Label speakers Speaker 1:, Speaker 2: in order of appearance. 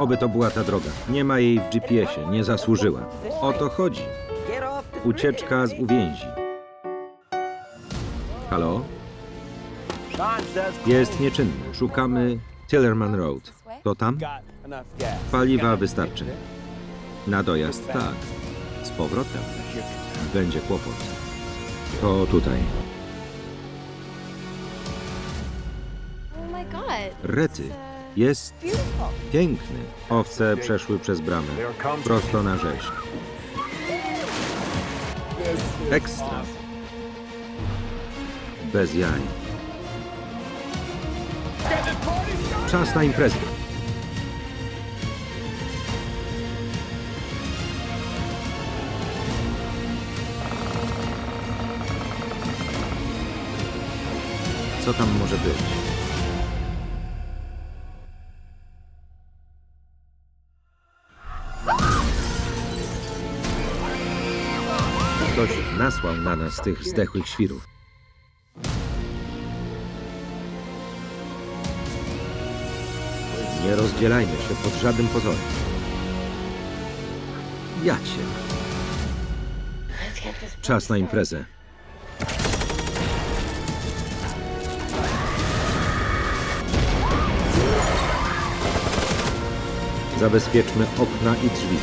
Speaker 1: Oby to była ta droga. Nie ma jej w GPS-ie, nie zasłużyła. O to chodzi. Ucieczka z uwięzi. Halo? Jest nieczynny. Szukamy Tillerman Road. To tam? Paliwa wystarczy. Na dojazd tak. Z powrotem będzie kłopot. To tutaj.
Speaker 2: Oh.
Speaker 1: Rety. Jest piękny. Owce przeszły przez bramę. Prosto na rzeź. Ekstra. Bez jaj. Czas na imprezę. Co tam może być? Ktoś nasłał na nas tych zdechłych świrów. Nie rozdzielajmy się pod żadnym pozorem. Ja cię. Czas na imprezę. Zabezpieczmy okna i drzwi.